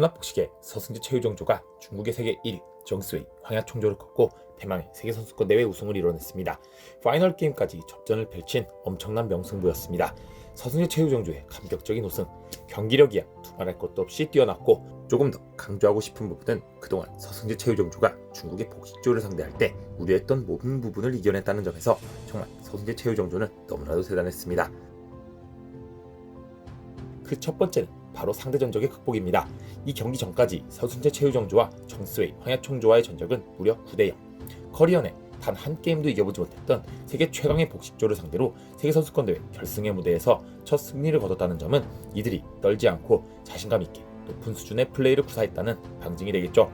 혼합복식의 서승재 최유정조가 중국의 세계 1위 정스웨이 황야총조를 꺾고 대망의 세계선수권 대회 우승을 이뤄냈습니다. 파이널 게임까지 접전을 펼친 엄청난 명승부였습니다. 서승재 최유정조의 감격적인 우승, 경기력이야 두말할 것도 없이 뛰어났고 조금 더 강조하고 싶은 부분은 그동안 서승재 최유정조가 중국의 복식조를 상대할 때 우려했던 모든 부분을 이겨냈다는 점에서 정말 서승재 최유정조는 너무나도 대단했습니다. 그 첫 번째는 바로 상대 전적의 극복입니다. 이 경기 전까지 서순재 최유정조와 정스웨이 황야총조와의 전적은 무려 9대0. 커리어 내 단 한 게임도 이겨보지 못했던 세계 최강의 복식조를 상대로 세계 선수권 대회 결승의 무대에서 첫 승리를 거뒀다는 점은 이들이 떨지 않고 자신감 있게 높은 수준의 플레이를 구사했다는 방증이 되겠죠.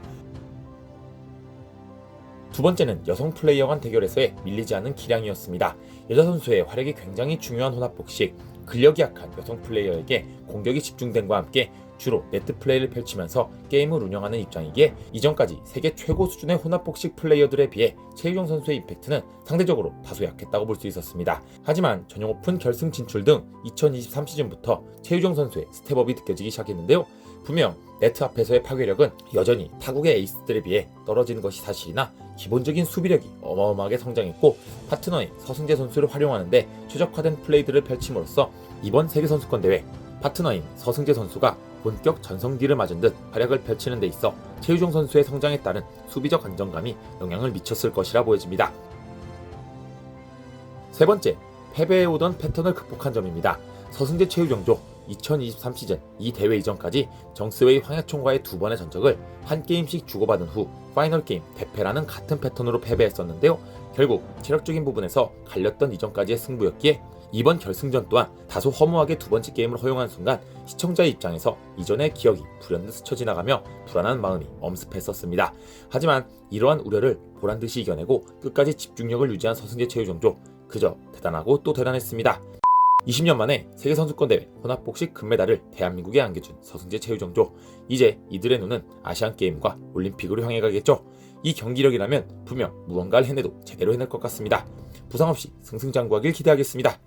두 번째는 여성 플레이어 간 대결에서의 밀리지 않는 기량이었습니다. 여자 선수의 활약이 굉장히 중요한 혼합 복식, 근력이 약한 여성 플레이어에게 공격이 집중됨과 함께 주로 네트 플레이를 펼치면서 게임을 운영하는 입장이기에 이전까지 세계 최고 수준의 혼합복식 플레이어들에 비해 최유정 선수의 임팩트는 상대적으로 다소 약했다고 볼 수 있었습니다. 하지만 전용 오픈 결승 진출 등 2023 시즌부터 최유정 선수의 스텝업이 느껴지기 시작했는데요. 분명 네트 앞에서의 파괴력은 여전히 타국의 에이스들에 비해 떨어지는 것이 사실이나 기본적인 수비력이 어마어마하게 성장했고 파트너인 서승재 선수를 활용하는데 최적화된 플레이들을 펼침으로써 이번 세계선수권 대회 파트너인 서승재 선수가 본격 전성기를 맞은 듯 활약을 펼치는 데 있어 최유종 선수의 성장에 따른 수비적 안정감이 영향을 미쳤을 것이라 보여집니다. 세 번째, 패배해오던 패턴을 극복한 점입니다. 서승재 최유정조 2023 시즌 이 대회 이전까지 정스웨이 황야총과의 두 번의 전적을 한 게임씩 주고받은 후 파이널 게임 대패라는 같은 패턴으로 패배했었는데요. 결국 체력적인 부분에서 갈렸던 이전까지의 승부였기에 이번 결승전 또한 다소 허무하게 두 번째 게임을 허용한 순간 시청자의 입장에서 이전의 기억이 불현듯 스쳐 지나가며 불안한 마음이 엄습했었습니다. 하지만 이러한 우려를 보란 듯이 이겨내고 끝까지 집중력을 유지한 서승재 최유정조 그저 대단하고 또 대단했습니다. 20년 만에 세계 선수권 대회 혼합복식 금메달을 대한민국에 안겨준 서승재 최유정조. 이제 이들의 눈은 아시안 게임과 올림픽으로 향해 가겠죠. 이 경기력이라면 분명 무언가를 해내도 제대로 해낼 것 같습니다. 부상 없이 승승장구하길 기대하겠습니다